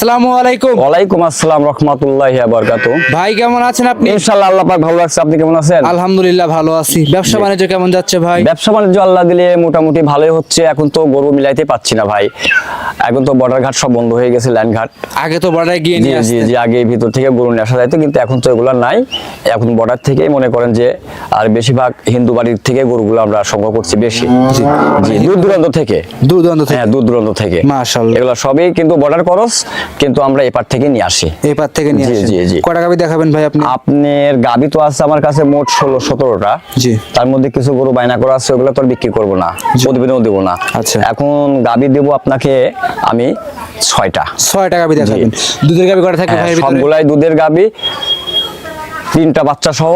আসসালামু আলাইকুম। ওয়ালাইকুম আসসালাম রহমতুল্লাহ বরকাত ভাই কেমন আছেন আপনি? ইনশাল্লাহ আল্লাহ পাক ভালো লাগছে আপনি কেমন আছেন? আলহামদুলিল্লাহ ভালো আছি। ব্যবসা বাণিজ্য কেমন যাচ্ছে ভাই? ব্যবসা বাণিজ্য আল্লাহ দিলে মোটামুটি ভালোই হচ্ছে। এখন তো গরু মিলাইতে পাচ্ছি না ভাই। এখন তো বর্ডার ঘাট সব বন্ধ হয়ে গেছে লাইন ঘাট। আগে তো বর্ডারে গিয়ে নিয়ে জি জি আগে ভিতর থেকে গরু নিয়ে আসা যাইতো কিন্তু এখন তো এগুলো নাই। এখন বর্ডার থেকেই মনে করেন যে আর বেশিরভাগ হিন্দু বাড়ির থেকে গরুগুলো আমরা সংগ্রহ করছি বেশি। জি। দূর দূরান্ত থেকে। দূর দূরান্ত থেকে। হ্যাঁ দূর দূরান্ত থেকে। মাশাআল্লাহ। এগুলো সবই কিন্তু বর্ডার খরচ। কিন্তু আমরা এপার থেকে নিয়ে আসি। এপার থেকে নিয়ে আসি জি, জি। কটা গাবি দেখাবেন ভাই আপনি? আপনার গাবি তো আছে আমার কাছে মোট ষোলো সতেরোটা। জি। তার মধ্যে কিছু গরু বায়না করা আছে ওগুলো তো আর বিক্রি করব না। প্রতিবেদনও দেবো না। আচ্ছা। এখন গাবি দেব আপনাকে আমি ছয়টা। ছয়টা গাবি দেখাবেন। দুধের গাবি কটা থাকে হ্যাঁ, ভাই সবগুলাই দুধের গাবি। তিনটা বাচ্চা সহ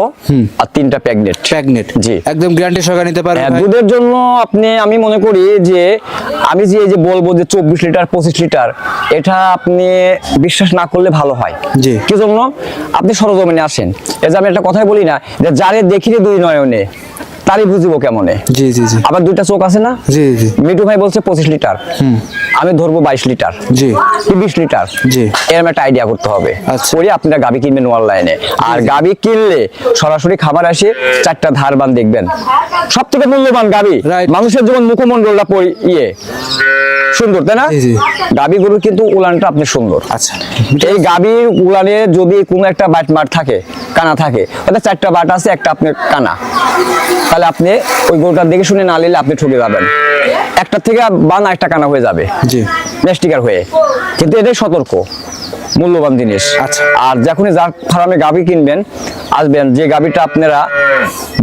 আর তিনটা প্রেগনেন্ট প্রেগনেন্ট জি। একদম গ্যারান্টি সহকারে নিতে পারবেন হ্যাঁ, দুধের জন্য আপনি আমি মনে করি যে আমি যে এই যে বলব যে চব্বিশ লিটার পঁচিশ লিটার এটা আপনি বিশ্বাস না করলে ভালো হয়। জি। কি জন্য? আপনি সরজমিনে আসেন। এই যে আমি একটা কথাই বলি না যে যারে দেখিলে দুই নয়নে তারই বুঝিব কেমনে? জি জি জি। আবার দুইটা চোখ আছে না? জি জি। মিটু ভাই বলছে পঁচিশ লিটার। আমি ধরবো বাইশ লিটার। জি। কি বিশ লিটার? জি। এরকম একটা আইডিয়া করতে হবে। আচ্ছা। করে আপনারা গাবি কিনবেন অনলাইনে আর গাবি কিনলে সরাসরি খাবার আসে চারটা ধারবান দেখবেন। সব থেকে মূল্যবান গাবি. মানুষের যেমন মুখমন্ডলটা পরি ইয়ে। সুন্দর তাই না। গাবি গরুর কিন্তু উলানটা আপনি সুন্দর। আচ্ছা। এই গাবির উলানে যদি কোনো একটা বাট মার থাকে কানা থাকে ওটা চারটা বাট আছে একটা আপনার কানা। তাহলে আপনি ওই গরুটা দেখে শুনে না নিলে আপনি ঠকে যাবেন। একটা থেকে বান একটা কানা হয়ে যাবে। জি। নেস্টিকার হয়ে। কিন্তু এটাই সতর্ক মূল্যবান জিনিস। আচ্ছা। আর যখনই যার ফার্মে গাভি কিনবেন আসবেন যে গাভিটা আপনারা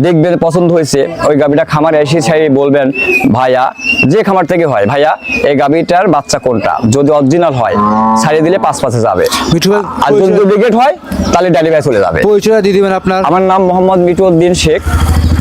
দেখবেন পছন্দ হয়েছে ওই গাভিটা খামারে এসে ছাই বলবেন ভাইয়া যে খামার থেকে হয় ভাইয়া এই গাভিটার বাচ্চা কোনটা? যদি অরিজিনাল হয় ছাড়িয়ে দিলে পাঁচ পাঁচে যাবে। আর যদি ডুপ্লিকেট হয় তাহলে ডেলিভারি চলে যাবে। পরিচয় দিয়ে দিবেন আপনার? আমার নাম মোহাম্মদ মিটুদ্দিন শেখ।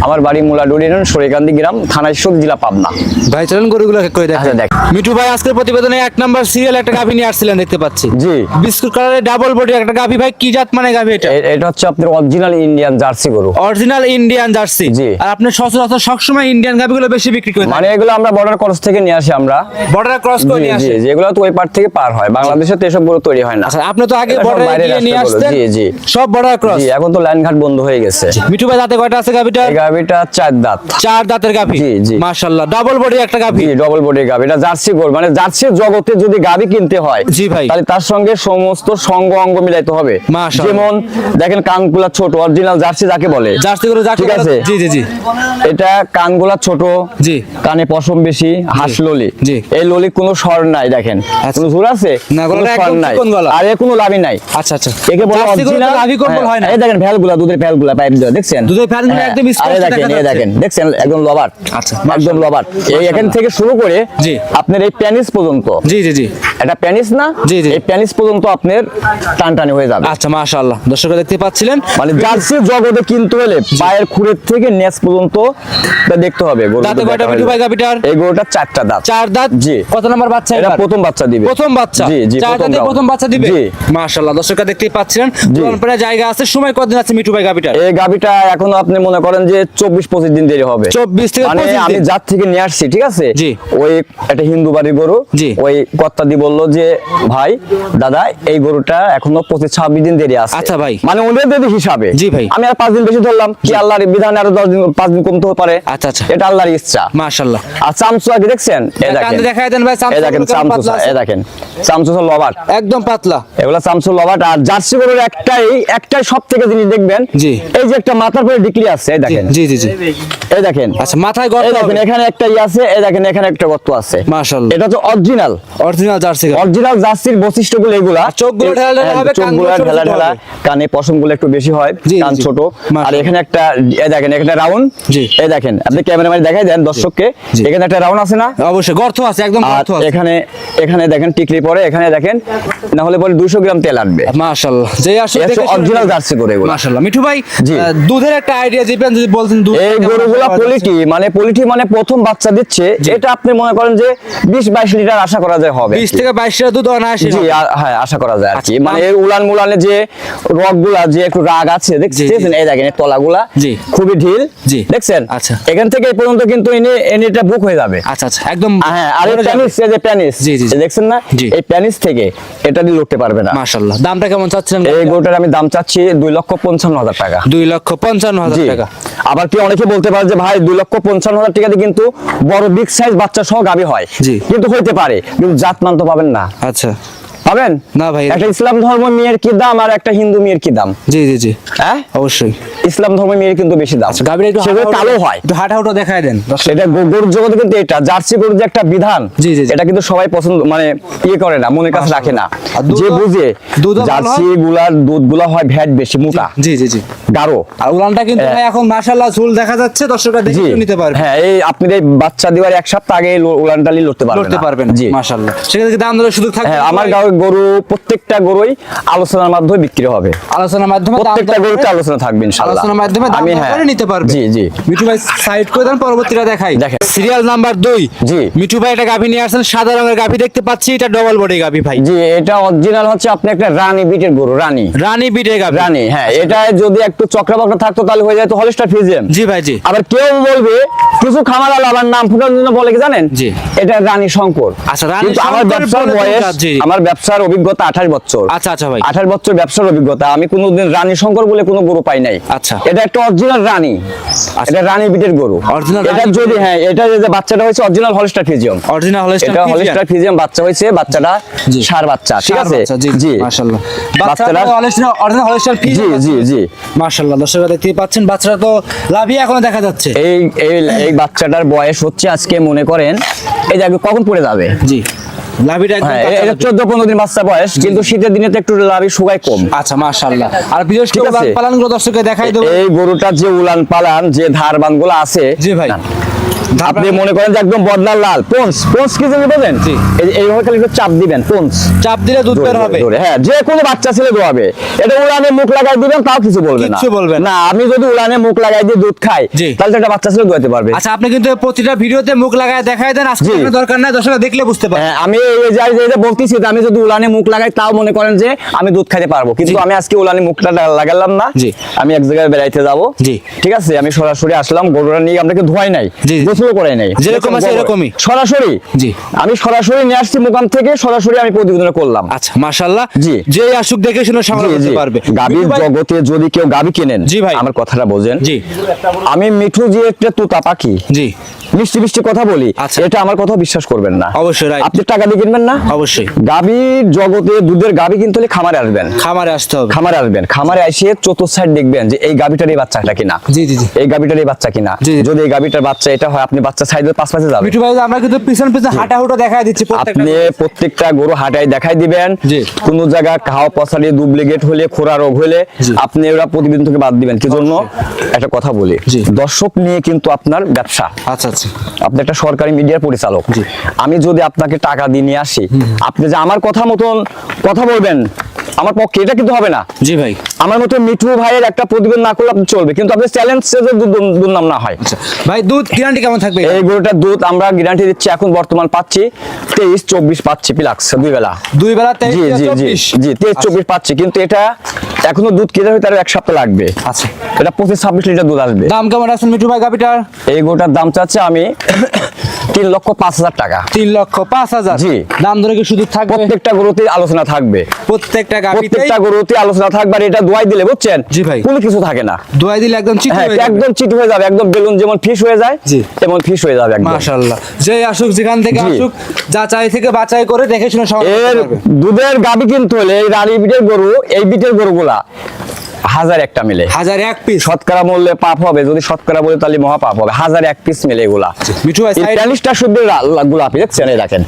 আমার বাড়ি মুলাডুরি ইউনিয়ন সরিকান্দি গ্রাম থানা ঈশ্বর জেলা পাবনা। ভাই চলেন গরুগুলো করে আচ্ছা, দেখেন দেখ। মিঠু ভাই আজকের প্রতিবেদনে এক নাম্বার সিরিয়াল একটা গাভি নিয়ে আসছিলেন দেখতে পাচ্ছি। জি। বিস্কুট কালারের ডাবল বডি একটা গাভি ভাই কি জাত মানে গাভি এটা? এটা হচ্ছে আপনার অরিজিনাল ইন্ডিয়ান জার্সি গরু। অরিজিনাল ইন্ডিয়ান জার্সি জি। আর আপনি সচরাচর সবসময় ইন্ডিয়ান গাভিগুলো বেশি বিক্রি করেন মানে এগুলো আমরা বর্ডার ক্রস থেকে নিয়ে আসি আমরা। বর্ডার ক্রস করে নিয়ে জি, যেগুলো তো ওই পার থেকে পার হয়। বাংলাদেশে তো এসব গরু তৈরি হয় না। আচ্ছা আপনি তো আগে বর্ডারে গিয়ে নিয়ে আসতেন। জি, জি। সব বর্ডার ক্রস জি এখন তো লাইন ঘাট বন্ধ হয়ে গেছে। মিঠু ভাই দাঁতে কয়টা আছে গাভিটা গাভিটা চার দাঁত। চার দাঁতের গাভি? জি, জি। মাশাআল্লাহ ডাবল বডি একটা গাভি? ডবল বডি গাভি। এটা জার্সি গরু। মানে জার্সির জগতে যদি গাভি কিনতে হয় জি ভাই। তাহলে তার সঙ্গে সমস্ত সঙ্গ অঙ্গ মিলাইতে হবে। যেমন দেখেন কানগুলা ছোট অরিজিনাল জার্সি যাকে বলে। জার্সি গরু যাকে ঠিক আছে। জি জি জি। এটা কানগুলা ছোট জি। কানে পশম বেশি হাঁস ললি। জি। এই ললি কোনো স্বর নাই দেখেন। আচ্ছা। কোনো সুর আছে? না, কোনো স্বর নাই। আর এর কোনো লাভই নাই। আচ্ছা আচ্ছা। একে বলে জার্সি গরু তো original- লাভি কম্বল হয়। না। হ্যাঁ, এই দেখেন ভ্যালগুলা দুধের ভ্যালগুলা পাইপ দেওয়া দেখছেন? দুধের ভ্যালগুলো হ্যাঁ, একদম স্পষ্ট দেখেন এই দেখেন। দেখছেন? একদম লবার আচ্ছা, একদম লবার এই এখান থেকে শুরু করে জি। আপনার এই প্যানিস পর্যন্ত। জি জি জি। এটা প্যানিস না? জি, জি। এই প্যানিস পর্যন্ত আপনার টানটানি হয়ে যাবে। আচ্ছা মাশাআল্লাহ। দর্শকরা দেখতে পাচ্ছিলেন? মানে জার্সি জগতে কিনতে হলে পায়ের থেকে নেস পর্যন্ত দেখতে হবে দাঁতে কয়টা ভাই। এই গরুটা চারটা দাঁত। চার দাঁত? জি। কত নাম্বার বাচ্চা এটা প্রথম বাচ্চা দিবে। প্রথম বাচ্চা? জি জি চার দাঁতে প্রথম বাচ্চা দিবে? জি। মাশাআল্লাহ। দর্শকরা দেখতেই পাচ্ছিলেন। পুরান জায়গা আছে। সময় কতদিন আছে মিঠু ভাই গাভিটার? এই গাবিটা এখনও আপনি মনে করেন যে চব্বিশ পঁচিশ দিন দেরি হবে। 24 থেকে মানে আমি। যার থেকে নিয়ে আসছি ঠিক আছে? জি। ওই একটা হিন্দু বাড়ির গরু। ওই কর্তা দি বলল যে ভাই দাদা এই গরুটা এখনও পঁচিশ ছাব্বিশ দিন দেরি আছে। আচ্ছা ভাই। মানে ওদের দেরি হিসাবে। জি ভাই। আমি আর পাঁচ দিন বেশি ধরলাম কি আল্লাহর বিধানে আরও দশ দিন পাঁচ দিন কমতে পারে? আচ্ছা, আচ্ছা। এটা আল্লাহর ইচ্ছা। মাশাআল্লাহ। আর চামচু আগে দেখছেন? এই দেখেন। দেখায় দেন ভাই, চামচু দেখেন আছে? এই দেখেন চামচুসা লবাট একদম পাতলা। এগুলা চামচুর লবাট আর জার্সি গরুর একটাই একটাই সব থেকে জিনিস দেখবেন। জি। এই যে একটা মাথার পরে ডিক্লি আছে এই দেখেন। জি। জি জি এই দেখেন। আচ্ছা মাথায় গর্ত দেখেন এখানে একটা ই আছে এই দেখেন এখানে একটা গর্ত আছে। মাশাআল্লাহ। এটা হচ্ছে অরিজিনাল অরিজিনাল জার্সি অরিজিনাল জার্সির বৈশিষ্ট্যগুলো এগুলা। চোখগুলো ঢেলা ঢেলা হ্যাঁ, হবে, চোখগুলো কানগুলো ঢেলা ঢেলা কানে পশমগুলো একটু বেশি হয় কান ছোট। আর এখানে একটা এই দেখেন এখানে রাউন্ড জি। এই দেখেন আপনি ক্যামেরাম্যান দেখাই দেন দর্শককে। এখানে একটা রাউন্ড আছে না? অবশ্যই গর্ত আছে একদম গর্ত আছে। এখানে এখানে দেখেন টিকলি পরে এখানে দেখেন না হলে পরে দুশো গ্রাম তেল আনবে। মাশাআল্লাহ। যে আসলে original জার্সি করে এগুলো। মাশাআল্লাহ। মিঠু ভাই দুধের একটা আইডিয়া দিবেন যদি বলতে এই গরুগুলা পলিটি মানে পলিটি মানে প্রথম বাচ্চা দিচ্ছে। এটা আপনি মনে করেন যে বিশ বাইশ লিটার আশা করা যায় হবে। বিশ থেকে বাইশ লিটার দুধ অনায়াসে জি হ্যাঁ আশা করা যায় আর কি। আচ্ছা, মানে এর উলান মুলানে যে রকগুলা যে একটু রাগ আছে। দেখছেন? এই দেখেন তলা গুলা জি। খুবই ঢিল জি। দেখছেন? আচ্ছা। এখান থেকে এই পর্যন্ত কিন্তু এনে এনে এটা বুক হয়ে যাবে। আচ্ছা আচ্ছা একদম হ্যাঁ আর এই প্যানিস যে প্যানিস জি, জি। দেখছেন না? এই প্যানিস থেকে এটা দিয়ে লড়তে পারবে না। মাশাল্লাহ দামটা কেমন চাচ্ছিলেন এই গরুটার আমি দাম চাচ্ছি দুই লক্ষ পঞ্চান্ন হাজার টাকা। দুই লক্ষ পঞ্চান্ন হাজার টাকা। আবার কি অনেকে বলতে পারে যে ভাই দুই লক্ষ পঞ্চান্ন হাজার টাকা দিয়ে কিন্তু বড় বিগ সাইজ বাচ্চা সহ গাবি হয়। কিন্তু হইতে পারে কিন্তু জাত মান তো পাবেন না। আচ্ছা। পাবেন? না ভাই। একটা ইসলাম ধর্ম মেয়ের কি দাম আর একটা হিন্দু মেয়ের কি দাম? জি জি জি। হ্যাঁ? অবশ্যই। ইসলাম ধর্ম মেয়ের কিন্তু বেশি দাম। আচ্ছা গাভীর একটু সেগুলো কালো হয়। একটু হাঁটা হাঁটা দেখায় দেন সেটা গো- গরুর জগতে কিন্তু এটা জার্সি গরুর যে একটা বিধান জি, জি। এটা কিন্তু সবাই পছন্দ মানে ইয়ে করে না মনের কাছে রাখে না। যে বুঝে জার্সি গুলার দুধগুলা হয় ভ্যাট বেশি মোটা। জি জি জি। গাঢ়। আর উলানটা কিন্তু হ্যাঁ। ভাই এখন মাশাআল্লাহ ঝুল দেখা যাচ্ছে দর্শকরা দেখে নিতে পারবে। হ্যাঁ এই আপনি এই বাচ্চা দেওয়ার এক সপ্তাহ আগে উলানটালি লড়তে পারবেন না। পারবেন জি। মাশাআল্লাহ। সেক্ষেত্রে দাম দরের সুযোগ থাকবে হ্যাঁ আমার গাঁয়ের গরু প্রত্যেকটা গরুই আলোচনার মাধ্যমে বিক্রি হবে। আলোচনার মাধ্যমে প্রত্যেকটা গরুতে আলোচনা থাকবে ইনশাআল্লাহ। আলোচনার মাধ্যমে আমি হ্যাঁ। করে নিতে পারবে। জি জি। মিঠু ভাই সাইড করে দেন পরবর্তীটা দেখাই। দেখেন। সিরিয়াল নাম্বার দুই। জি। মিঠু ভাই একটা গাভী নিয়ে আসছেন সাদা রঙের গাভী দেখতে পাচ্ছি এটা ডবল বডি গাভী ভাই। জি এটা অরিজিনাল হচ্ছে আপনি একটা রানী বিটের গরু রানী। রানী বিটের গাভী। রানী হ্যাঁ এটা যদি একটু চক্রাবক্র থাকতো তাহলে হয়ে যেত হলিস্টার ফিজিয়াম জি ভাই জি। আবার কেউ বলবে কিছু খামার আবার নাম ফুটানোর জন্য বলে কি জানেন? জি। এটা রানী শঙ্কর। আচ্ছা, রানী আমার ব্যবসার বয়স তো জি। ব্যবসার অভিজ্ঞতা আঠাশ বছর। আচ্ছা আচ্ছা ভাই। আঠাশ বছর ব্যবসার অভিজ্ঞতা। আমি কোনোদিন রানী শঙ্কর বলে কোনো গরু পাই নাই। আচ্ছা। এটা একটা অরিজিনাল রানী। এটা রানী বিটের গরু। Original এটা যদি হ্যাঁ এটা যে বাচ্চাটা হয়েছে original Holstein Friesian original Holstein এটা হলিস্টার ফিজিয়াম বাচ্চা হয়েছে বাচ্চাটা। সার বাচ্চা ঠিক আছে? জি জি মাশাআল্লাহ। বাচ্চাটা হলস্টাইন অরিজিনাল হলস্টাইন ফিজ জি জি জি। মাশাআল্লাহ দর্শকরা দেখতেই পাচ্ছেন বাচ্চাটা তো লাভই এখনও দেখা যাচ্ছে। এই এই এই বাচ্চাটার বয়স হচ্ছে আজকে মনে করেন এই যে কখন পড়ে যাবে? জি। লাভিটা হ্যাঁ এটা লাভি। চোদ্দ পনেরো দিন বাচ্চা বয়স কিন্তু শীতের দিনে তো একটু লাভি শুকায় কম। আচ্ছা মাশাআল্লাহ। আর বিশেষ করে দর্শককে দেখাই দেবো এই গরুটার যে উলান পালান যে ধার বানগুলো আছে জি ভাই। আপনি মনে করেন যে একদম বদলার লাল। পোন্স পোন্স কি জানি যে এইভাবে খালি একটু চাপ দিবেন পোন্স। চাপ দিলে দুধ বের হবে। হ্যাঁ যে কোনো বাচ্চা ছেলে দোয়াবে এটা উলানে মুখ লাগাই দিবেন তাও কিছু বলবে না। কিচ্ছু বলবে না। আমি যদি উলানে মুখ লাগাই দিয়ে দুধ খাই তাহলে একটা বাচ্চা ছেলে দোয়াতে পারবে। আচ্ছা আপনি কিন্তু প্রতিটা ভিডিওতে মুখ লাগায় দেখাই দেন আজকে আপনার দরকার নাই দর্শকরা দেখলে বুঝতে পারবে। হ্যাঁ, আমি এই যে যে বলতেছি আমি যদি উলানে মুখ লাগাই তাও মনে করেন যে আমি দুধ খাইতে পারব। কিন্তু আমি আজকে উলানে মুখটা লাগালাম না। জি। আমি এক জায়গায় বেড়াইতে যাব। জি। ঠিক আছে আমি সরাসরি আসলাম গরুটা নিয়ে আপনাকে ধোয়াই নাই। গোসলও করাই নাই। যেরকম আছে এরকমই। সরাসরি? জি। আমি সরাসরি নিয়ে আসছি মুকাম থেকে সরাসরি আমি প্রতিবেদন করলাম। আচ্ছা মাশাআল্লাহ। জি। যে আসুক দেখে শুনে সংগ্রহ জি, করতে পারবে। জগতে যদি কেউ গাবি কেনেন জি ভাই। আমার কথাটা বোঝেন। জি। আমি মিঠু যে একটা তুতা পাখি জি। মিষ্টি মিষ্টি কথা বলি আচ্ছা। এটা আমার কথা বিশ্বাস করবেন না। অবশ্যই আপনি টাকা দিয়ে কিনবেন না? অবশ্যই। গাভীর জগতে দুধের গাভী কিনতে হলে খামারে আসবেন। খামারে আসতে হবে। খামারে আসবেন। খামারে এসে চতুর্থ সাইড দেখবেন যে এই গাভীটার এই বাচ্চাটা কিনা। জি জি এই গাভীটার এই বাচ্চা কিনা। যদি এই গাভীটার বাচ্চা এটা হয় আপনি বাচ্চা সাইডের পাঁচ পাশে যাবেন। মিঠু ভাই আমরা কিন্তু পিছন পিছন হাঁটা হুটা দেখাই দিচ্ছি প্রত্যেকটা আপনি প্রত্যেকটা গরু হাটায় দেখাই দিবেন। কোন জায়গা খাওয়া পচালি ডুপ্লিকেট হলে খোরা রোগ হলে আপনি ওরা প্রতিবেদন থেকে বাদ দিবেন। কি জন্য? একটা কথা বলি। দর্শক নিয়ে কিন্তু আপনার ব্যবসা। আচ্ছা আচ্ছা। আপনি একটা সরকারি মিডিয়ার পরিচালক। আমি যদি আপনাকে টাকা দিয়ে নিয়ে আসি আপনি যে আমার কথা মতন কথা বলবেন আমার পক্ষে এটা কিন্তু হবে না। জি ভাই। আমার মতো মিঠু ভাইয়ের একটা প্রতিবেদন না করলে আপনি চলবে। কিন্তু আপনি চ্যালেঞ্জ দুর্নাম না হয়। আচ্ছা। ভাই দুধ গ্যারান্টি কেমন থাকবে এই গরুটার দুধ আমরা গ্যারান্টি দিচ্ছি এখন বর্তমান পাচ্ছি তেইশ চব্বিশ পাচ্ছি পিলাক্স দুই বেলা। দুই বেলা জি জি জি জি তেইশ চব্বিশ পাচ্ছি। কিন্তু এটা এখনও দুধ কেটে হয়ে তার এক সপ্তাহ লাগবে। আচ্ছা। এটা পঁচিশ ছাব্বিশ লিটার দুধ আসবে। দাম কেমন আছে মিঠু ভাই গাভিটার? এই গরুটার দাম চাচ্ছে আমি তিন লক্ষ পাঁচ হাজার টাকা। তিন লক্ষ পাঁচ হাজার। জি। দাম ধরে কি শুধু থাকবে? প্রত্যেকটা গরুতে আলোচনা থাকবে। প্রত্যেকটা প্রত্যেকটা গরুতে আলোচনা থাকবে আর এটা দোয়াই দিলে বুঝছেন? জি ভাই। কোনো কিছু থাকে না। দোয়াই দিলে একদম চিট হ্যাঁ হয়ে যাবে। একদম চিট হয়ে যাবে একদম বেলুন যেমন ফিস হয়ে যায় জি। তেমন ফিস হয়ে যাবে একদম। মাশাআল্লাহ। যে আসুক যেখান থেকে। আসুক যাচাই থেকে বাছাই করে দেখে শুনে এর দুধের গাবি কিনতে হলে এই রানী বিটের গরু এই বিটের গরুগুলা হাজার একটা মিলে। হাজার এক পিস শতকরা মূল্যে পাপ হবে যদি শতকরা বলে তাহলে মহা পাপ হবে। হাজার এক পিস মিলে এগুলা। মিঠু ভাই শুদ্ধ লা- লা- গোলাপি দেখছেন? এই দেখেন।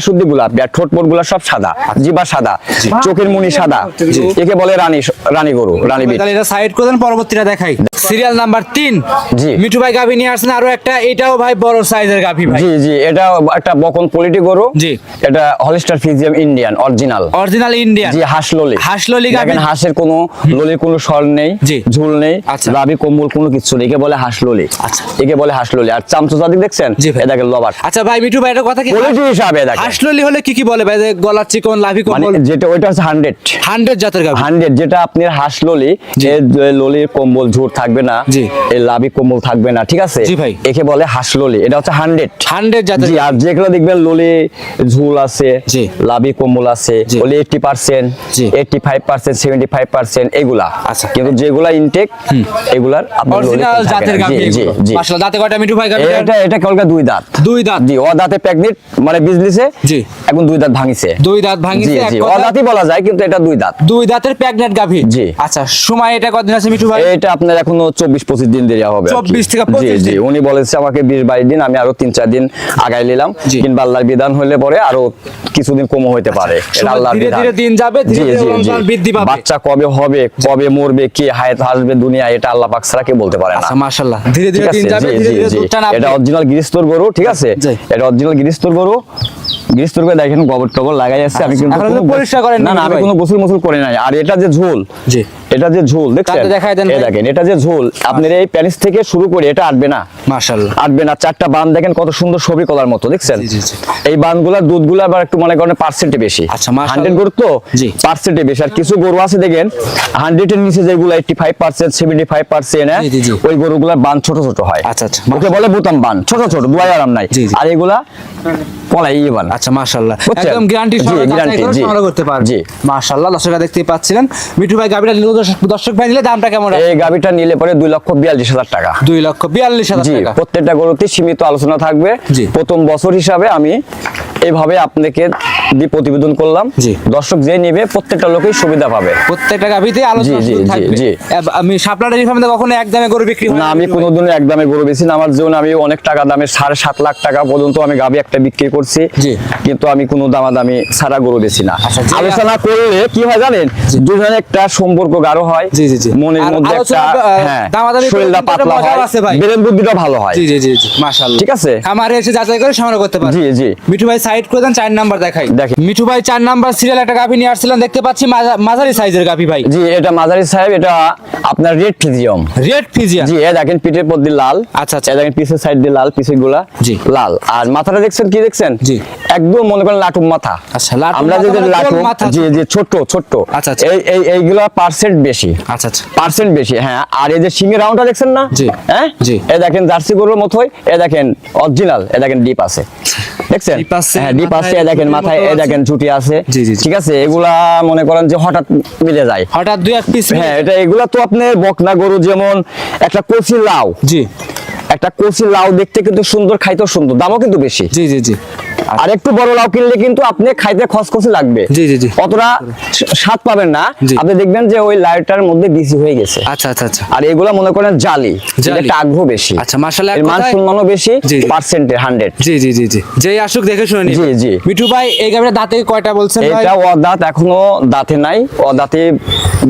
শুদ্ধ গোলাপি আর ঠোঁট মোট সব সাদা জিবা সাদা চোখের মুনি সাদা। একে বলে রানী রানী গরু রানী বিট তাহলে এটা সাইড করে দেন পরবর্তীটা দেখাই। সিরিয়াল নাম্বার জি। মিঠু ভাই গাভি নিয়ে আসছেন আরও একটা। এটাও ভাই বড় সাইজের গাভি ভাই। জি জি এটা একটা বকন পোলিটি গরু। জি। এটা Holstein Friesian Indian original original Indian জি হাঁস ললি হাঁস ললি গাভী। হাঁসের কোনো ললি কোনো স্বর নেই ঝুল নেই আচ্ছা। লাভি কম্বল কোনো কিছু নেই একে বলে আচ্ছা। একে বলে আর চামচো জাতি দেখছেন লবার আচ্ছা ভাই মিঠু ভাই এটা কথা কি হিসাবে হাসললি হলে কি কি বলে ভাই যে গলার চিকন লাভি মানে কম্বল যেটা ওইটা হচ্ছে হান্ড্রেড হান্ড্রেড জাতের গাভি হান্ড্রেড যেটা আপনার। এর কম্বল ঝুট থাকবে না। এই লাভি কম্বল থাকবে না ঠিক আছে জি ভাই। একে বলে এটা হচ্ছে হান্ড্রেড হান্ড্রেড জাতের আর যেগুলো দেখবেন ললি ঝুল আছে। লাভি কম্বল আছে। ওলি eighty percent. Eighty five percent seventy five percent এগুলা আচ্ছা। কিন্তু যেগুলা ইনটেক এগুলার অরিজিনাল জাতের। গাভি জি জি মাশাআল্লাহ দাঁতে কয়টা? মিঠু ভাই গাভি এটা এটা কেবল দুই দাঁত? দুই দাঁত। জি ও দাঁতে প্যাকনিট মানে বিজলিছে জি। এখন দুই দাঁত ভাঙিছে। দুই দাঁত ভাঙিছে জি ও দাঁতই বলা যায় কিন্তু এটা দুই দাঁত। দুই দাঁতের প্রেগনেন্ট গাভি? জি। আচ্ছা সময় এটা কতদিন আছে মিঠু ভাই? এটা আপনার এখনও চব্বিশ পঁচিশ দিন দেরি হবে 24 থেকে 25 জি জি উনি বলেছে আমাকে বিশ বাইশ দিন আমি আরও তিন চার দিন আগাই নিলাম। কিংবা আল্লাহর বিধান হলে পরে আরও কিছুদিন কমও হইতে পারে। এটা আল্লাহর বিধান। ধীরে দিন যাবে, ধীরে ধীরে। বৃদ্ধি পাবে। বাচ্চা কবে হবে কবে মরবে কে হায়াত আসবে দুনিয়া এটা আল্লাহ পাক ছাড়া কে বলতে পারে না। আচ্ছা মাশাআল্লাহ। ধীরে ধীরে দিন যাবে ধীরে ধীরে দুধটা না এটা অরিজিনাল গিরিস্তর গরু ঠিক আছে? এটা অরিজিনাল গিরিস্তর গরু। গিরিস্তর করে দেখেন গোবর টবর লাগাই আছে আমি কিন্তু এখন কোনো পরিষ্কার করেন না না আমি কোনো গোসল মোসল করে নাই আর এটা যে ঝোল জি। এটা যে ঝোল দেখছেন দেন এই দেখেন এটা যে ঝোল আপনার এই প্যানিস থেকে শুরু করে এটা আটবে না মাশাআল্লাহ আটবে না চারটা বান দেখেন কত সুন্দর কলার মতো দেখছেন। এই বানগুলার দুধগুলো আবার একটু মনে করেন পার্সেন্টে বেশি আচ্ছা, মাশাআল্লাহ। হান্ড্রেড গরু তো জি। পার্সেন্টে বেশি আর কিছু গরু আছে দেখেন হান্ড্রেডের নিচে যেগুলো eighty five percent seventy five percent জি, জি, জি। ওই গরুগুলার বান ছোট ছোট হয় আচ্ছা, আচ্ছা। ওকে বলে বুতাম বান ছোট ছোট দুয়াই আরাম নাই। আর এগুলা পলাই ইয়ে বান আচ্ছা মাশাআল্লাহ। একদম গ্যারান্টি জি। করতে পারবে। জি। মাশাআল্লাহ দর্শকরা পাচ্ছিলেন। মিঠু ভাই গাবিটা নিলে দর্শক- ভাই নিলে দামটা কেমন এই গাবিটা নিলে পরে দুই লক্ষ বিয়াল্লিশ হাজার টাকা। দুই লক্ষ বিয়াল্লিশ হাজার জি টাকা। প্রত্যেকটা গরুতে সীমিত আলোচনা থাকবে। প্রথম বছর হিসাবে আমি এইভাবে আপনাকে দিয়ে প্রতিবেদন করলাম। দর্শক যে নিবে প্রত্যেকটা লোকেই সুবিধা পাবে। প্রত্যেকটা গাভিতে আলোচনা থাকবে। জি। আমি শাপলা ডেয়ারি ফার্মে কখনো এক দামে গরু বিক্রি না আমি কোনোদিনও এক দামে গরু বেশি না। আমার জীবনে আমি অনেক টাকা দামে সাড়ে সাত লাখ টাকা পর্যন্ত আমি গাবি একটা বিক্রি করছি। জি। কিন্তু আমি কোনো দামাদামি ছাড়া গরু বেশি না আচ্ছা, আলোচনা করলে কি হয় জানেন দুজনের একটা সম্পর্ক গাঢ় হয় জি, জি, জি। মনের মধ্যে একটা হ্যাঁ দামাদামি শরীরটা পাতলা হয় আছে ভাই। ব্রেন বুদ্ধিটা ভালো হয় জি জি জি মাশাআল্লাহ ঠিক আছে? খামারে এসে যাচাই করে সংগ্রহ করতে পারবে জি, জি। মিঠু ভাই সাইড করে দেন চার নাম্বার দেখাই দেখেন। মিঠু ভাই চার নাম্বার সিরিয়াল একটা গাভি নিয়ে আসছিলেন দেখতে পাচ্ছি মাঝারি সাইজের গাভি ভাই জি এটা মাঝারি সাহেব এটা আপনার রেড ফিজিয়াম রেড ফিজিয়া জি এ দেখেন পিঠের পর দিয়ে লাল আচ্ছা, আচ্ছা। দেখেন পিছের সাইড দিয়ে লাল পিছেরগুলা জি। লাল আর মাথাটা দেখছেন কি দেখছেন জি। একদম মনে করেন লাটুম মাথা। আচ্ছা, আমরা মাথা যে মানে লাটুম জি জি ছোট ছোট আচ্ছা, আচ্ছা। এই এই এইগুলা পার্সেন্ট বেশি। আচ্ছা আচ্ছা। পার্সেন্ট বেশি হ্যাঁ। আর এই যে সিঙ্গের রাউন্ডটা দেখছেন না? জি। হ্যাঁ? জি। এ দেখেন জার্সি গরুর মতোই এ দেখেন অরিজিনাল এ দেখেন ডিপ আছে। দেখছেন? ডিপ আছে, হ্যাঁ ডিপ আছে এ দেখেন মাথায় এ দেখেন ছুটি আছে। জি, জি, জি। ঠিক আছে? এগুলা মনে করেন যে হঠাৎ মিলে যায়। হঠাৎ দুই এক পিস হ্যাঁ এটা এগুলা তো আপনি বকনা গরু যেমন একটা কচি লাউ। জি। একটা কচি লাউ দেখতে কিন্তু সুন্দর খাইতেও সুন্দর দামও কিন্তু বেশি। জি জি জি। আর একটু বড় লাউ কিনলে কিন্তু আপনি খাইতে খসখসে লাগবে। জি, জি, জি। অতটা স্বাদ পাবেন না। আপনি দেখবেন যে ওই লাউটার মধ্যে বিসি হয়ে গেছে। আচ্ছা আচ্ছা আচ্ছা। আর এগুলা মনে করেন জালি। একটা আগ্রহ বেশি। আচ্ছা, মাশাআল্লাহ, এর মান সম্মানও বেশি। পার্সেন্টে হান্ড্রেড জি জি জি জি। যেই আসুক দেখে শুনে নিন। জি, জি। মিঠু ভাই এই গাভিটা দাঁতে কয়টা বলছেন ভাই? এটা অদাঁত এখনও দাঁতে নাই। ও দাঁতে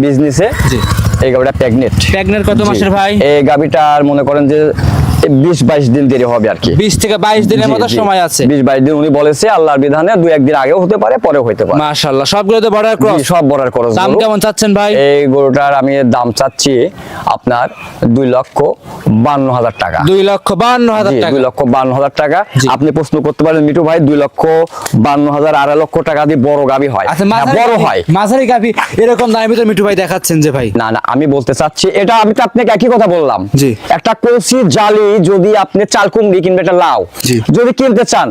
বিজনেসে জি। এই গাবিটা প্রেগনেন্ট প্রেগনেন্ট কত মাসের ভাই? এই গাবিটা আর মনে করেন যে বিশ বাইশ দিন দেরি হবে আর কি। বিশ থেকে বাইশ দিনের মতো সময় আছে। বিশ বাইশ দিন উনি বলেছে আল্লাহর বিধানে দুই একদিন আগেও হতে পারে পরেও হতে পারে। মাশাআল্লাহ সবগুলোতে বর্ডার জি, ক্রস সব বড়ার খরচ দাম কেমন চাচ্ছেন ভাই? এই গরুটার আমি দাম চাচ্ছি আপনার দুই লক্ষ বান্ন হাজার টাকা। দুই লক্ষ বান্ন হাজার টাকা। দুই লক্ষ বান্ন হাজার টাকা। আপনি প্রশ্ন করতে পারেন মিটু ভাই দুই লক্ষ বান্ন হাজার আড়াই লক্ষ টাকা দিয়ে বড় গাবি হয়। আচ্ছা হ্যাঁ, বড় হয়। মাঝারি গাভি এরকম দামের ভিতরে মিঠু ভাই দেখাচ্ছেন যে ভাই। না না আমি বলতে চাচ্ছি এটা আমি তো আপনাকে একই কথা বললাম। একটা কলসি জালি যদি আপনি চাল কুমড়ি কিনবে একটা লাউ যদি কিনতে চান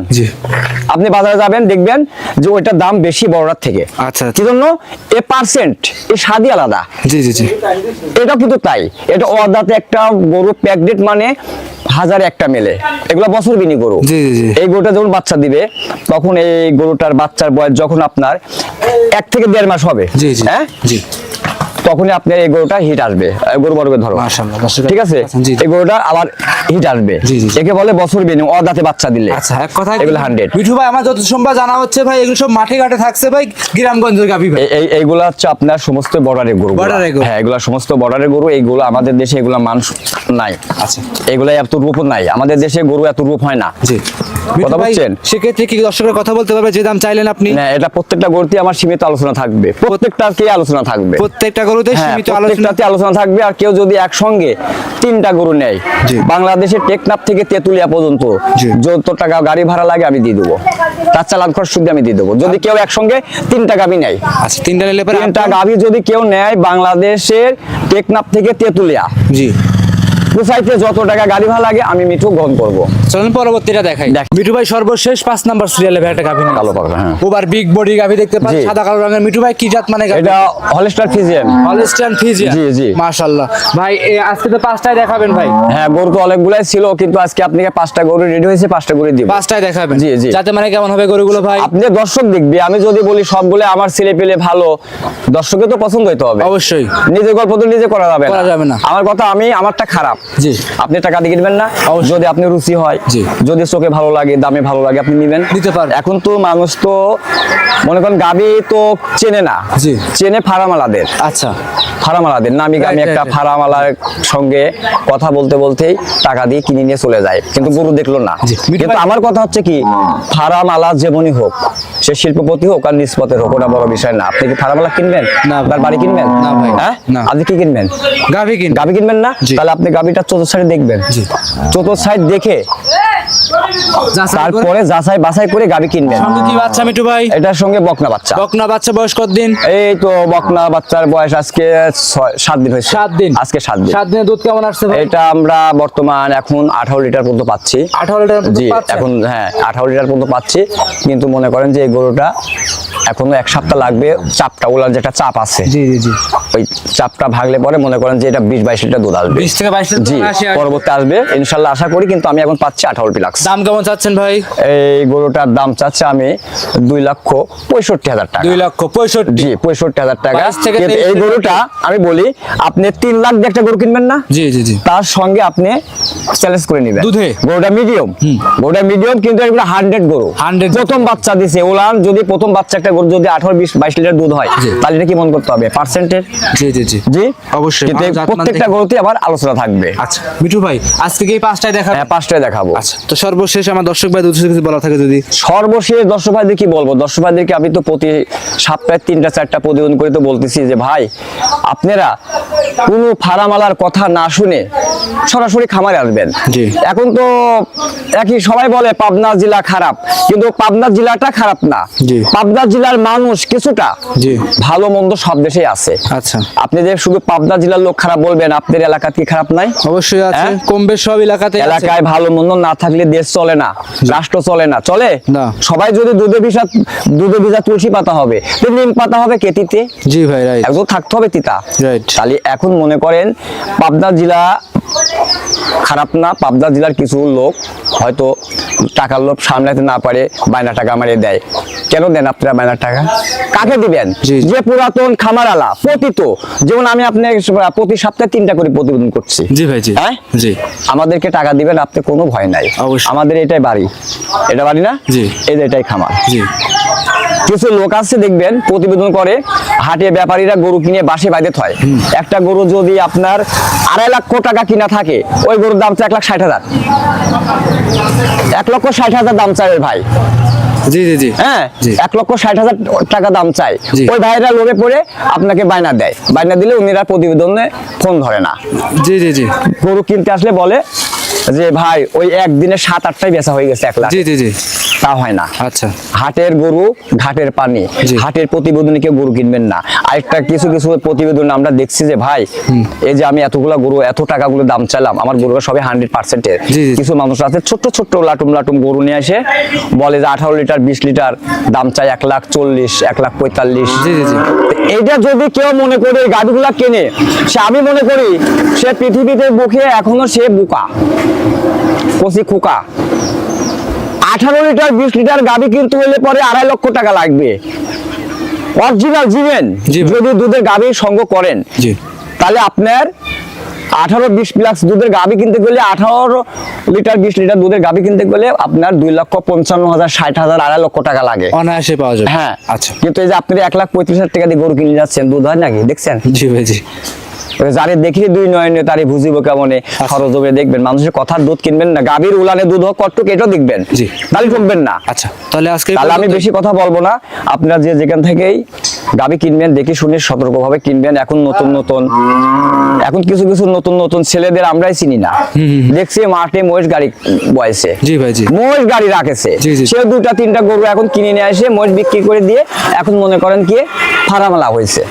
আপনি বাজারে যাবেন দেখবেন যে ওইটার দাম বেশি বড়টার থেকে। আচ্ছা। কি জন্য এ পার্সেন্ট এ স্বাদই আলাদা। জি জি জি। এটা কিন্তু তাই। এটা অদাতে একটা গরু প্যাকডেট মানে হাজারে একটা মেলে। এগুলো বছর বিনি গরু। জি, জি, জি। এই গরুটা যখন বাচ্চা দিবে তখন এই গরুটার বাচ্চার বয়স যখন আপনার এক থেকে দেড় মাস হবে। হ্যাঁ? জি। তখনই আপনার এই গরুটা হিট আসবে। গরু বড় ধরো। ঠিক আছে? জি। এই গরুটা আবার হিট আসবে। একে বলে বছর বিনি অদাতে বাচ্চা দিলে। আচ্ছা এক কথায় এগুলো হান্ড্রেড মিঠু ভাই আমার যত সম্ভব জানা হচ্ছে ভাই এগুলো সব মাঠে ঘাটে থাকছে ভাই গ্রামগঞ্জের গাভি ভাই। এই এইগুলা হচ্ছে আপনার সমস্ত বর্ডারের গরু। হ্যাঁ এগুলা সমস্ত বর্ডারের গরু এইগুলো আমাদের দেশে এগুলা মান নাই। আচ্ছা। এগুলা এত রূপ নাই। আমাদের দেশে গরু এত রূপ হয় না। জি। কথা বলছেন? সেক্ষেত্রে কি দর্শকের কথা বলতে পারবে? যে দাম চাইলেন আপনি? না এটা প্রত্যেকটা গরুতে আমার সীমিত আলোচনা থাকবে। প্রত্যেকটার কি আলোচনা থাকবে? প্রত্যেকটা গরুতে হ্যাঁ সীমিত আলোচনা আলোচনা থাকবে আর কেউ যদি একসঙ্গে তিনটা গরু নেয় বাংলাদেশের টেকনাফ থেকে তেতুলিয়া পর্যন্ত। যত টাকা গাড়ি ভাড়া লাগে আমি দিয়ে দেবো। তার চালান খরচ শুধু আমি দিয়ে দেবো। যদি কেউ একসঙ্গে তিনটা গাভি নেয়। আচ্ছা তিনটা নিলে তিনটা গাভি যদি কেউ নেয় বাংলাদেশের টেকনাফ থেকে তেতুলিয়া। জি। কুসাইতে যত টাকা গাড়ি ভাড়া লাগে আমি মিঠু গ্রহণ করব। চলুন পরবর্তীটা দেখাই। মিঠু ভাই সর্বশেষ পাঁচ নাম্বার সিরিয়ালে একটা গাভী কালো পাকা হ্যাঁ। ওভার বিগ বডি গাভী দেখতে পাচ্ছি। সাদা কালো রঙের। মিঠু ভাই কি জাত মানে এটা হলস্টার ফিজিয়ান হলস্টাইন ফিজিয়ান জি, জি। মাশাআল্লাহ। ভাই আজকে তো পাঁচটায় দেখাবেন ভাই। হ্যাঁ গরু তো অনেকগুলাই ছিল কিন্তু আজকে আপনাকে পাঁচটা গরু রেডি হয়েছে পাঁচটা গরু দিব। পাঁচটায় দেখাবেন। জি, জি। যাতে মানে কেমন হবে গরুগুলো ভাই? আপনি দর্শক দেখবে আমি যদি বলি সবগুলো আমার ছেলে পেলে ভালো দর্শকে তো পছন্দ হইতে হবে। অবশ্যই। নিজের গল্প তো নিজে করা যাবে করা যাবে না। আমার কথা আমি আমারটা খারাপ। জি। আপনি টাকা দিয়ে কিনবেন না। যদি আপনি রুচি হয় জি। যদি চোখে ভালো লাগে দামে ভালো লাগে আপনি নিবেন। নিতে পারবেন। এখন তো মানুষ তো মনে করেন গাবি তো চেনে না। জি। চেনে ফারামালাদের। আচ্ছা। ফারামালাদের। নামি গামি একটা. ফারামালার সঙ্গে কথা বলতে বলতেই টাকা দিয়ে কিনে নিয়ে চলে যায়। কিন্তু গরু দেখল না। কিন্তু আমার কথা হচ্ছে কি ফারামালা যেমনই হোক সে শিল্পপতি হোক আর নিষ্পতের হোক ওটা বড় বিষয় না। আপনি কি ফারামালা কিনবেন? না আপনার বাড়ি কিনবেন? না ভাই। হ্যাঁ। আপনি কি কিনবেন? গাভী কিন গাবি কিনবেন না। তাহলে আপনি গাবিটা চতুর্থ সাইড দেখবেন। চতুর্থ সাইড দেখে তারপরে যাচাই বাছাই করে গাবি কিনবেন সঙ্গে কি বাচ্চা মিঠু ভাই? এটার সঙ্গে বকনা বাচ্চা। বকনা বাচ্চা বয়স কতদিন? এই তো বকনা বাচ্চার বয়স আজকে দিন হয়েছে। দিন। আজকে দিন। দুধ কেমন আসছে ভাই? এটা আমরা বর্তমান এখন আঠারো লিটার পর্যন্ত পাচ্ছি। আঠারো লিটার জি এখন হ্যাঁ আঠারো লিটার পর্যন্ত পাচ্ছি। কিন্তু মনে করেন যে এই গরুটা এখনও এক সপ্তাহ লাগবে চাপটা ওলার যেটা চাপ আছে। জি জি জি। ওই চাপটা ভাগলে পরে মনে করেন যে এটা বিশ বাইশ লিটার দুধ আসবে। বিশ থেকে বাইশ জি লিটার আসে আর- পরবর্তী আসবে। ইনশাল্লাহ আশা করি কিন্তু আমি এখন পাচ্ছি আঠারো লাখ দাম কেমন চাচ্ছেন ভাই? এই গরুটার দাম চাচ্ছে আমি দুই লক্ষ পঁয়ষট্টি হাজার টাকা। দুই লক্ষ পঁয়ষট্টি। জি পঁয়ষট্টি হাজার টাকা। থেকে এই গরুটা আমি বলি আপনি তিন লাখ দিয়ে একটা গরু কিনবেন না? জি জি জি। তার সঙ্গে আপনি চ্যালেঞ্জ করে নেবেন। দুধে? গরুটা মিডিয়াম গরুটা মিডিয়াম কিন্তু এগুলো হান্ড্রেড গরু। 100 প্রথম বাচ্চা দিছে ওলান যদি প্রথম বাচ্চা একটা গরু যদি আঠারো বিশ বাইশ লিটার দুধ হয় তাহলে এটা কি মন করতে হবে? পার্সেন্টের জি জি জি। জি? অবশ্যই। প্রত্যেকটা গরুতে আবার আলোচনা থাকবে। আচ্ছা মিঠু ভাই আজকে কি এই পাঁচটায় দেখাবেন হ্যাঁ পাঁচটায় দেখাবো। আচ্ছা তো সর্বশেষ আমার দর্শক ভাই দুটো কিছু বলা থাকে যদি। সর্বশেষ দর্শক ভাইদের কি বলব? দর্শক ভাইদেরকে আমি তো প্রতি সপ্তাহে তিনটা চারটা প্রতিবেদন করে তো বলতেছি যে ভাই আপনারা কোনো ফারামালার কথা না শুনে সরাসরি খামারে আসবেন। এখন তো একই সবাই বলে পাবনা জেলা খারাপ। কিন্তু পাবনা জেলাটা খারাপ না। পাবনা জেলার মানুষ কিছুটা ভালো মন্দ সব দেশে আছে। আচ্ছা। আপনি যে শুধু পাবনা জেলার লোক খারাপ বলবেন আপনার এলাকা কি খারাপ নাই? অবশ্যই আছে। হ্যাঁ? কম বেশ সব এলাকাতে এলাকায় ভালো মন্দ না থাকলে দেশ চলে না রাষ্ট্র চলে না চলে? না। সবাই যদি দুধে ভিজা দুধে ভিজা তুলসী পাতা হবে তো নিম পাতা হবে কেতিতে? জি ভাই রাইট একদম থাকতে হবে তিতা। রাইট তাহলে এখন মনে করেন পাবনা জেলা খারাপ না পাবনা জেলার কিছু লোক হয়তো টাকার লোভ সামলাতে না পারে বায়না টাকা মারিয়ে দেয়। কেন দেন আপনারা বায়নার টাকা? কাকে দিবেন। যে পুরাতন খামারালা পতিত। যেমন আমি আপনার প্রতি সপ্তাহে তিনটা করে প্রতিবেদন করছি। জি ভাই জি। হ্যাঁ? জি। আমাদেরকে টাকা দিবেন আপনি কোনো ভয় নাই। অবশ্যই। আমাদের এটাই বাড়ি। এটা বাড়ি না? জি। এই যে এটাই খামার। জি। কিছু লোক আছে দেখবেন প্রতিবেদন করে হাটে ব্যাপারীরা গরু কিনে বাসে বাইরে থয়। একটা গরু যদি আপনার আড়াই লক্ষ টাকা কিনা থাকে ওই গরুর দাম চাই এক লাখ ষাট হাজার। এক লক্ষ ষাট হাজার দাম চাই ভাই। জি জি জি। হ্যাঁ এক লক্ষ ষাট হাজার টাকা দাম চাই ওই ভাইরা লোভে পড়ে আপনাকে বায়না দেয়। বায়না দিলে উনিরা প্রতিবেদনে ফোন ধরে না। জি জি জি। গরু কিনতে আসলে বলে যে ভাই ওই একদিনে সাত আটটাই বেচা হয়ে গেছে এক লাখ। জি জি জি। তা হয় না। আচ্ছা। হাটের গরু ঘাটের পানি। হাটের প্রতিবেদনে কেউ গরু কিনবেন না। আরেকটা কিছু কিছু প্রতিবেদন আমরা দেখছি যে ভাই এই যে আমি এতগুলা গরু এত টাকাগুলো দাম চাইলাম আমার গরুটা সবই হান্ড্রেড পার্সেন্টের জি, জি। কিছু মানুষ আছে ছোট্ট ছোট্ট লাটুম লাটুম গরু নিয়ে এসে বলে যে আঠারো লিটার বিশ লিটার দাম চাই এক লাখ চল্লিশ এক লাখ পঁয়তাল্লিশ। এইটা যদি কেউ মনে করে গাড়িগুলা কেনে সে আমি মনে করি সে পৃথিবীতে বুকে এখনও সে বুকা কষি খোকা। আঠারো লিটার বিশ লিটার গাড়ি কিনতে হলে পরে আড়াই লক্ষ টাকা লাগবে। অরিজিনাল জিবেন? যদি দুধের গাভীর সঙ্গ করেন তাহলে আপনার আঠারো বিশ প্লাস দুধের গাভী কিনতে গেলে আঠারো লিটার বিশ লিটার দুধের গাভী কিনতে গেলে আপনার দুই লক্ষ পঞ্চান্ন হাজার ষাট হাজার আড়াই লক্ষ টাকা লাগে। অনায়াসে পাওয়া যাবে। হ্যাঁ। আচ্ছা। কিন্তু এই যে আপনি এক লাখ পঁয়ত্রিশ হাজার টাকা দিয়ে গরু কিনে যাচ্ছেন দুধ হয় নাকি? দেখছেন? জি ভাই জি। যারে দেখি দুই নয়নে তারে বুঝিব কেমনে সরজমে দেখবেন। মানুষের কথার দুধ কিনবেন না। গাভীর উলানে দুধ হোক কট্টুক এটাও দেখবেন। তাহলে ঠকবেন না। আচ্ছা তাহলে আজকে তাহলে আমি বেশি কথা বলব না। আপনারা যে যেখান থেকেই গাবি কিনবেন দেখে শুনে সতর্কভাবে কিনবেন। এখন নতুন নতুন এখন কিছু কিছু নতুন নতুন ছেলেদের আমরাই চিনি না। দেখছি মাঠে মহিষ গাড়ি বয়সে। জি ভাই জি। মহিষ গাড়ি রাখেছে। সে দুটা তিনটা গরু এখন কিনে নিয়ে এসে মহিষ বিক্রি করে দিয়ে এখন মনে করেন কি ফারামালা হয়েছে।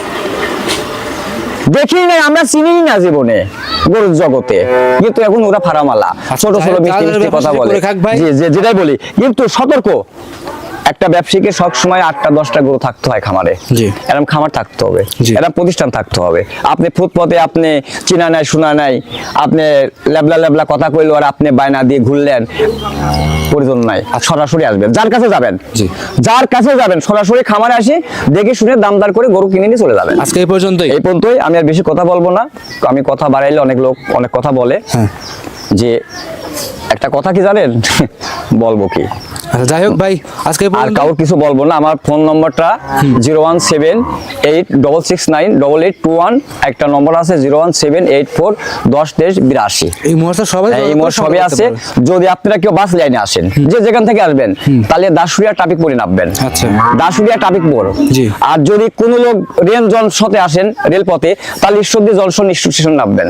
দেখি নাই আমরা চিনি না জীবনে গরুর জগতে। কিন্তু এখন ওরা ফারামালা ছোট ছোট মিষ্টি মিষ্টি কথা বলে। যেটাই বলি কিন্তু সতর্ক। একটা ব্যবসায়ীকে সব সময় আটটা দশটা গরু থাকতে হয় খামারে। এরকম খামার থাকতে হবে। এরকম প্রতিষ্ঠান থাকতে হবে। আপনি ফুটপথে আপনি চিনা নাই শোনা নাই আপনি লেবলা লেবলা কথা কইলো আর আপনি বায়না দিয়ে ঘুরলেন প্রয়োজন নাই আর সরাসরি আসবেন। যার কাছে যাবেন যার কাছে যাবেন সরাসরি খামারে আসি দেখে শুনে দামদার করে গরু কিনে নিয়ে চলে যাবেন। আজকে এই পর্যন্ত এই পর্যন্তই। আমি আর বেশি কথা বলব না। আমি কথা বাড়াইলে অনেক লোক অনেক কথা বলে। হ্যাঁ। যে একটা কথা কি জানেন? বলব কি? আচ্ছা যাই হোক ভাই আজকে আর কাউর কিছু বলব না আমার ফোন নম্বরটা zero one seven eight double six nine double eight two one একটা নম্বর আছে zero one seven eight four দশ তেইশ বিরাশি। এই মুহূর্তে সবাই এই মোট সবই আছে। যদি আপনারা কেউ বাস লাইনে আসেন যে যেখান থেকে আসবেন তাহলে দাসুরিয়া ট্রাফিক পরে নামবেন। আচ্ছা। দাসুরিয়া ট্রাফিক মোড়। আর যদি কোনো লোক রেল জনশতে আসেন রেলপথে তাহলে ঈশ্বরদী জংশন স্টেশন নামবেন।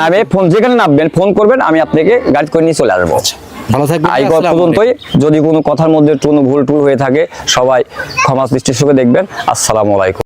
নামে ফোন যেখানে নামবেন ফোন করবেন আমি আপনাকে গাইড করে নিয়ে চলে আসব। ভালো থাকবেন আই গল্প পর্যন্তই। যদি কোনো কথার মধ্যে কোনো ভুল টুল হয়ে থাকে সবাই ক্ষমা দৃষ্টির সঙ্গে দেখবেন। আসসালামু আলাইকুম।